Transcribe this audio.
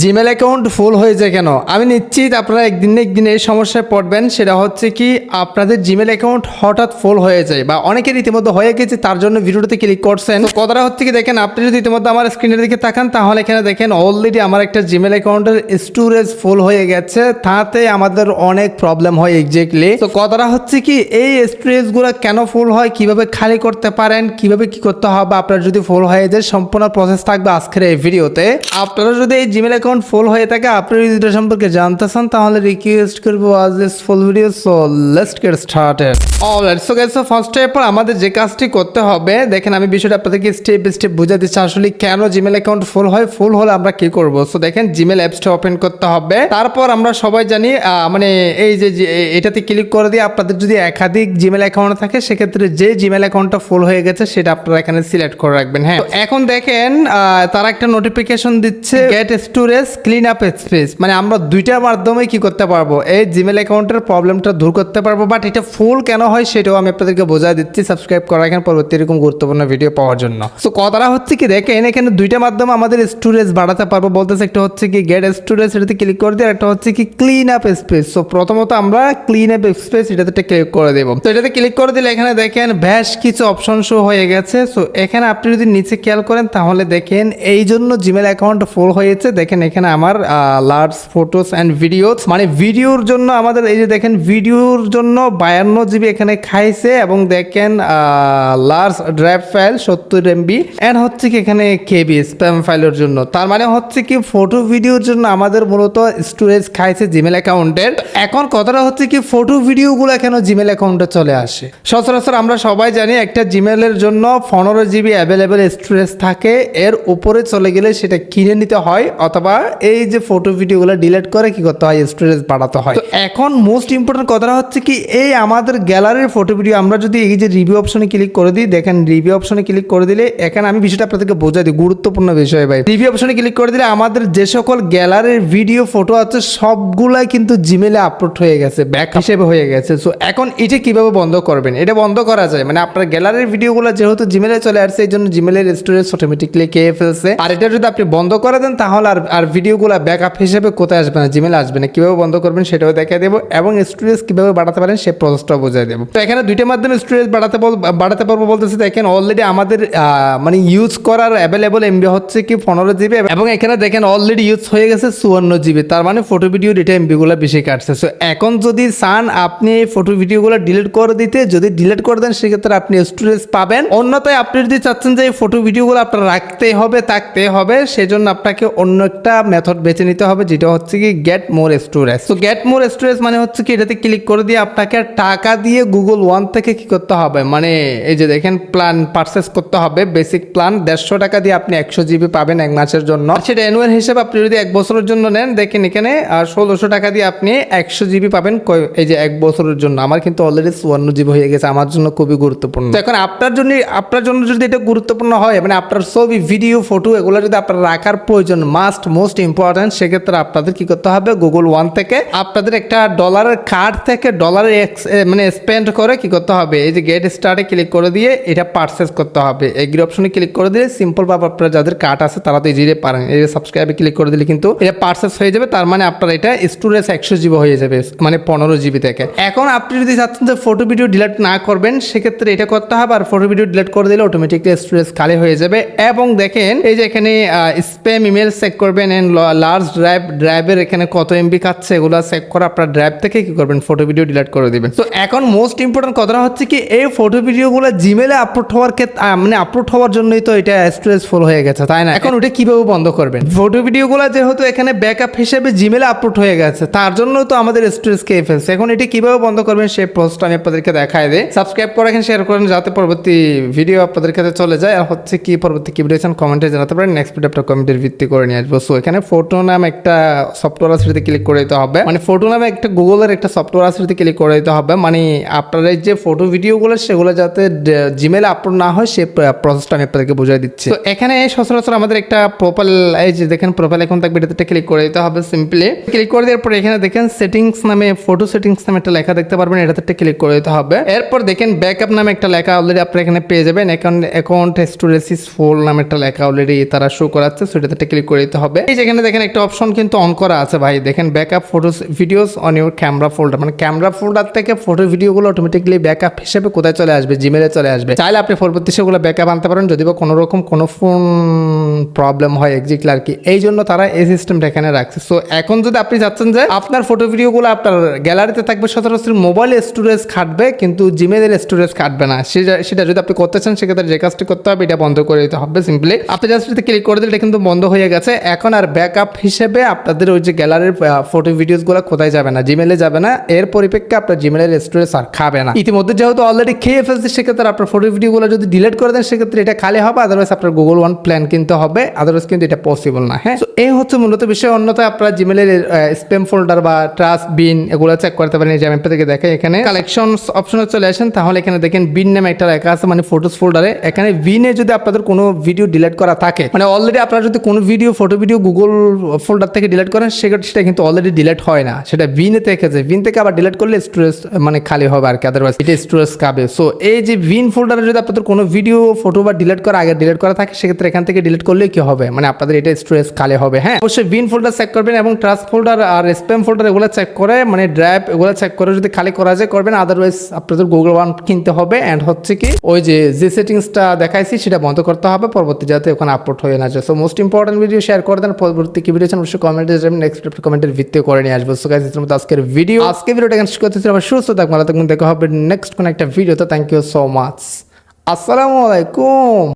Gmail account ফুল হয়ে যায় কেন? আমি নিশ্চিত আপনারা একদিন না একদিন এই সমস্যায় পড়বেন। সেটা হচ্ছে কি, আপনাদের জিমেল অ্যাকাউন্ট হঠাৎ ফুল হয়ে যায় বা অনেকের ইতিমধ্যে হয়ে গেছে, তার জন্য ভিডিওতে ক্লিক করছেন। কথাটা হচ্ছে কি, দেখেন, আপনি যদি ইতিমধ্যে আমার স্ক্রিনের দিকে তাকান, তাহলে এখানে দেখেন অলরেডি আমার একটা জিমেল অ্যাকাউন্টের স্টোরেজ ফুল হয়ে গেছে। তাতে আমাদের অনেক প্রবলেম হয় এক্স্যাক্টলি তো কথাটা হচ্ছে কি, এই স্টোরেজগুলো কেন ফুল হয়? কীভাবে খালি করতে পারেন? কীভাবে কি করতে হবে? আপনার যদি ফুল হয়ে যায়, সম্পূর্ণ প্রসেস থাকবে আজকের এই ভিডিওতে আপনারা যদি এই জিমেল অ্যাকাউন্ট ফুল হয়ে থাকে। আপনি যদি এটা সম্পর্কে জানতে চান, তাহলে রিকোয়েস্ট করব আজ this full video so let's get started alright so guys so first step আমাদের যে কাজটি করতে হবে, দেখেন আমি বিষয়টা আপনাদেরকে স্টেপ স্টেপ বুঝা দিচ্ছি আসলে কেন জিমেল অ্যাকাউন্ট ফুল হয় ফুল হলে আমরা কি করব? সো দেখেন জিমেল অ্যাপসটা ওপেন করতে হবে। তারপর আমরা সবাই জানি মানে এই যে এটাতে ক্লিক করে দিয়ে আপনাদের যদি একাধিক জিমেল অ্যাকাউন্ট থাকে, সেক্ষেত্রে যে জিমেল অ্যাকাউন্টটা ফুল হয়ে গেছে, সেটা আপনারা এখানে সিলেক্ট করে রাখবেন হ্যাঁ। এখন দেখেন তারা একটা নোটিফিকেশন দিচ্ছে get storage clean up space মানে আমরা দুইটার মাধ্যমে কি করতে পারব? এই জিমেল অ্যাকাউন্টের প্রবলেমটা দূর করতে পারব বাট এটা ফুল কেন হয় সেটাও আমি আপনাদেরকে বোঝা দিচ্ছি। সাবস্ক্রাইব করা এখানে পরবর্তী এরকম গুরুত্বপূর্ণ ভিডিও পাওয়ার জন্য। সো কথাটা হচ্ছে কি, দেখেন এখানে দুইটা মাধ্যমে আমাদের স্টোরেজ বাড়াতে পারব বলতেছে, একটা হচ্ছে কি গেট স্টোরেজ এটাতে ক্লিক করে দিয়ে, আর একটা হচ্ছে কি ক্লিন আপ স্পেস সো প্রথমত আমরা ক্লিন আপ স্পেস এটাতে ক্লিক করে দেবো। তো এটাতে ক্লিক করে দিলে এখানে দেখেন বেশ কিছু অপশন শো হয়ে গেছে। সো এখানে আপনি যদি নিচে খেয়াল করেন, তাহলে দেখেন এই জন্য জিমেল অ্যাকাউন্ট ফুল হয়েছে। দেখেন এখানে আমার লার্জ ফটোস অ্যান্ড ভিডিওস মানে ভিডিওর জন্য আমাদের এই যে দেখেন ভিডিওর জন্য বায়ান্ন জিবি এখানে খাইছে এবং দেখেন লার্জ ড্রাইভ ফাইল সত্তর এমবি অ্যান্ড হচ্ছে কি এখানে কেবি স্প্যাম ফাইলের জন্য। তার মানে হচ্ছে কি ফটো ভিডিওর জন্য আমাদের মূলত স্টোরেজ খাইছে জিমেল অ্যাকাউন্টের এখন কথাটা হচ্ছে কি ফটো ভিডিওগুলো কেন জিমেল অ্যাকাউন্টে চলে আসে? সচরাচর আমরা সবাই জানি একটা জিমেলের জন্য পনেরো জিবি অ্যাভেলেবেল স্টোরেজ থাকে। এর উপরে চলে গেলে সেটা কিনে নিতে হয় অথবা এই যে ফটো ভিডিওগুলো ডিলিট করে কি করতে হয়? স্টোরেজ বাড়াতে হয়। তো এখন মোস্ট ইম্পর্টেন্ট কথাটা হচ্ছে কি এই আমাদের গ্যালারির ফটো ভিডিও আমরা যদি এই যে রিভিউ অপশনে ক্লিক করে দিই দেখেন রিভিউ অপশনে ক্লিক করে দিলে এখানে আমি বিষয়টা আপনাদেরকে বোঝাই দিই গুরুত্বপূর্ণ বিষয় ভাই। রিভিউ অপশনে ক্লিক করে দিলে আমাদের যে সকল গ্যালারির ভিডিও ফটো আছে সবগুলাই কিন্তু জিমেলে আপলোড হয়ে গেছে ব্যাক হিসেবে হয়ে গেছে। সো এখন এটা কীভাবে বন্ধ করবেন? এটা বন্ধ করা যায়। মানে আপনার গ্যালারির ভিডিওগুলো যেহেতু জিমেলে চলে আসছে এই জন্য জিমেলের স্টোরেজ অটোমেটিকলি খেয়ে ফেলছে। আর এটা যদি আপনি বন্ধ করে দেন তাহলে আর আর ভিডিওগুলো ব্যাকআপ হিসেবে কোথায় আসবে না জিমেলে আসবে না, কীভাবে বন্ধ করবেন সেটাও দেখিয়ে দেবো এবং স্টোরেজ কীভাবে বাড়াতে পারেন সে প্রসেসটাও বোঝাই দেবো। তো এখানে দুইটা মাধ্যমে স্টোরেজ বাড়াতে বাড়াতে পারব বলতেছে দেখেন অলরেডি আমাদের মানে ইউজ করার অ্যাভেলেবল এমবি হচ্ছে কি পনেরো জিবি এবং এখানে দেখেন অলরেডি ইউজ হয়ে গেছে চুয়ান্ন জিবি তার মানে ফটো ভিডিও ডেটা এমবিগুলো বেশি কাটছে। সো এখন যদি চান আপনি এই ফটো ভিডিওগুলো ডিলিট করে দিতে, যদি ডিলিট করে দেন, সেক্ষেত্রে আপনি স্টোরেজ পাবেন। অন্যথায় আপনি যদি চাচ্ছেন যে এই ফটো ভিডিওগুলো আপনার রাখতেই হবে থাকতে হবে, সেজন্য আপনাকে অন্য একটা মেথড বেছে নিতে হবে, যেটা হচ্ছে কি গেট মোর স্টোরেজ তো গেট মোর স্টোরেজ মানে হচ্ছে কি এটাতে ক্লিক করে দিয়ে আপনাকে টাকা দিয়ে গুগল ওয়ান থেকে কি করতে হবে? মানে এই যে দেখেন প্ল্যান পারচেস করতে হবে বেসিক প্ল্যান দেড়শো টাকা দিয়ে আপনি একশো জিবি পাবেন এক মাসের জন্য। সেটা অ্যানুয়াল হিসেবে আপনি যদি এক বছরের জন্য নেন, দেখেন এখানে আর ষোলোশো টাকা দিয়ে আপনি একশো জিবি পাবেন এই যে এক বছরের জন্য। আমার কিন্তু অলরেডি চুয়ান্ন জিবি হয়ে গেছে, আমার জন্য খুবই গুরুত্বপূর্ণ। এখন আপনার জন্য আপনার জন্য যদি এটা গুরুত্বপূর্ণ হয় মানে আপনার ছবি ভিডিও ফটো এগুলো যদি আপনার রাখার প্রয়োজন মাস্ট মোস্ট ইম্পর্টেন্ট সেক্ষেত্রে আপনাদের কি করতে হবে? গুগল ওয়ান থেকে আপনাদের একটা ডলারের কার্ড থেকে ডলারের মানে স্পেন্ড করে কি করতে হবে? এই যে গেট স্টার্টে ক্লিক করে দিয়ে এটা পারচেস করতে হবে। এগ্রি অপশনে ক্লিক করে দিলে সিম্পল ভাবে আপনারা যাদের কার্ড আছে তারা তো ইজিলি পারেন। এই সাবস্ক্রাইবে ক্লিক করে দিলে কিন্তু এটা পারচেস হয়ে যাবে, তার মানে আপনার এটা স্টোরেজ একশো জিবি হয়ে যাবে মানে পনেরো জিবি থেকে। এখন আপনি যদি চাচ্ছেন যে ফটো ভিডিও ডিলিট না করবেন, সেক্ষেত্রে এটা করতে হবে আর ফটো ভিডিও ডিলিট করে দিলে অটোমেটিকলি স্টোরেজ খালি হয়ে যাবে। এবং দেখেন, এই যে এখানে স্প্যাম ইমেল চেক করবেন এন্ড লার্জ ড্রাইভ ড্রাইভের এখানে কত এমবি খাচ্ছে, এগুলো চেক করে আপনার ড্রাইভ থেকে কি করবেন? ফটো ভিডিও ডিলিট করে দিবেন। তো এখন মোস্ট ইম্পর্টেন্ট কথাটা হচ্ছে কি, এই ফটো ভিডিওগুলো জিমেলে আপলোড হওয়ার ক্ষেত্রে মানে আপলোড হওয়ার জন্যই তো এটা স্টোরেজ ফুল হয়ে গেছে, তাই না? এখন ওটা কীভাবে বন্ধ করবেন? ফটো ভিডিওগুলো যেহেতু এখানে ব্যাকআপ হিসেবে জিমেলে আপলোড হয়ে গেছে, তার জন্য তো আমাদের স্টোরেজ খেয়ে ফেলছে এখন এটা কীভাবে বন্ধ করবেন সেই প্রসেসটা আমি আপনাদেরকে দেখায় দিই। সাবস্ক্রাইব করে এখানে শেয়ার করেন, যাতে পরবর্তী ভিডিও আপনাদের কাছে চলে যায়। আর হচ্ছে কি, পরবর্তী কি ভিডিও কমেন্টে জানাতে পারেন। নেক্সট ভিডিও আপনার কমেন্টের ভিত্তি করে নিয়ে আসব। এখানে ফটো নাম একটা সফটওয়্যার আছে ক্লিক করে দিতে হবে। মানে ফটো নামে একটা গুগলের একটা সফটওয়্যার আছে ক্লিক করে দিতে হবে। মানে আপনার এই যে ফটো ভিডিওগুলো সেগুলো যাতে জিমেলে আপলোড না হয়, সে প্রসেসটা আমি আপনাদেরকে বুঝিয়ে দিচ্ছি। তো এখানে সচরাচর আমাদের একটা প্রোফাইল এই যে দেখেন প্রোফাইল এখন থাকবে, এটাতে ক্লিক করে দিতে হবে সিম্পলি ক্লিক করে দেওয়ার পরে এখানে দেখেন সেটিংস নামে ফটো সেটিংস নামে একটা লেখা দেখতে পারবেন, এটাতে ক্লিক করে দিতে হবে। এরপর দেখেন ব্যাকআপ নামে একটা লেখা অলরেডি আপনারা এখানে পেয়ে যাবেন। অ্যাকাউন্ট অ্যাকাউন্ট স্টোরেজ ফুল নামে একটা লেখা অলরেডি তারা শো করাচ্ছে, সেটাতে ক্লিক করে দিতে হবে। এই যেখানে দেখেন একটা অপশন কিন্তু অন করা আছে ভাই। দেখেন backup photos videos on your camera folder মানে ক্যামেরা ফোল্ডার থেকে ফটো ভিডিওগুলো অটোমেটিকলি ব্যাকআপ হিসেবে কোথায় চলে আসবে? জিমেলে চলে আসবে। চাইলে আপনি পরবর্তী সেগুলো ব্যাকআপ আনতে পারেন যদি বা কোনো রকম কোনো ফোন প্রবলেম হয় এক্সিক্টলি আর কি। এই জন্য তারা এই সিস্টেমটা এখানে রাখছে। সো এখন যদি আপনি চাচ্ছেন যে আপনার ফটো ভিডিওগুলো আপনার গ্যালারিতে থাকবে, সচরাচর মোবাইল স্টোরেজ খাটবে, কিন্তু জিমেলের স্টোরেজ কাটবে না। সেটা যদি আপনি করতে চান, সেক্ষেত্রে যে কাজটি করতে হবে, এটা বন্ধ করে দিতে হবে সিম্পলি আপনি জাস্ট ক্লিক করে দিলে কিন্তু বন্ধ হয়ে গেছে। এখন আর ব্যাকআপ হিসেবে আপনাদের ওই যে গ্যালারির ফটো ভিডিওসগুলো কোথায় যাবে না জিমেলে যাবে না। এর পরিপ্রেক্ষে আপনার জিমেলের স্টোরেজ আর খাবে না। ইতিমধ্যে যেহেতু অলরেডি খেয়ে ফেলছে সেক্ষেত্রে আপনার ফটো ভিডিওগুলো যদি ডিলিট করে দেন, সেক্ষেত্রে এটা খালি হবে আদারওয়াইজ আপনার গুগল ওয়ান প্ল্যান কিনতে হবে আদারওয়াইজ কিন্তু এটা পসিবল না হ্যাঁ? তো এই হচ্ছে মূলত বিষয়, অন্যথায় আপনারা জিমেলের স্প্যাম ফোল্ডার বা ট্রাস্ট বিন এগুলো চেক করতে পারেন যে আমি আপনাদেরকে দেখাই এখানে। কালেকশন অপশনে চলে আসেন, তাহলে এখানে দেখেন বিন নামে একটা লেখা আছে মানে ফটোস ফোল্ডারে এখানে বিনে যদি আপনাদের কোনো ভিডিও ডিলিট করা থাকে মানে অলরেডি আপনারা যদি কোনো video photo video Google folder থেকে ডিলিট করেন, সেটা কিন্তু অলরেডি ডিলিট হয় না। সেটা বিনে থেকে বিন থেকে আবার ডিলিট করলে স্টোরেজ মানে খালি হবে আর কি আদারওয়াইজ এটা স্টোরেজ খাবে। সো এই যে বিন ফোল্ডারে যদি আপনাদের কোনো ভিডিও ফটো বা ডিলিট করা আগে ডিলিট করা থাকে, সেক্ষেত্রে এখান থেকে ডিলিট করলে কি হবে? মানে আপনাদের এটা স্টোরেজ খালি হবে হ্যাঁ? অবশ্যই বিন ফোল্ডার চেক করবেন এবং ট্রাস্ট ফোল্ডার আর স্প্যাম ফোল্ডার এগুলো চেক করে মানে ড্রাইভ এগুলো চেক করে যদি খালি করা যায়, করবেন। আদারওয়াইজ আপনাদের গুগল ওয়ান কিনতে হবে অ্যান্ড হচ্ছে কি, ওই যে যে সেটিংসটা দেখাইছি, সেটা বন্ধ করতে হবে। পরবর্তী যাতে ওখানে আপলোড হয়ে না যায়। So most important video share করে দেন পরবর্তী কি ভিডিও অবশ্যই কমেন্টে যাবেন নেক্সট কমেন্টের ভিত্তিও করে নিয়ে আসব। সো গাইস মতো আজকের ভিডিও আজকে ভিডিওটা এখানে শেষ করতেছি আবার সুস্থ ভালো থাকবেন দেখা হবে নেক্সট কোনো একটা ভিডিও তো থ্যাংক ইউ সো মাচ আসসালামু আলাইকুম।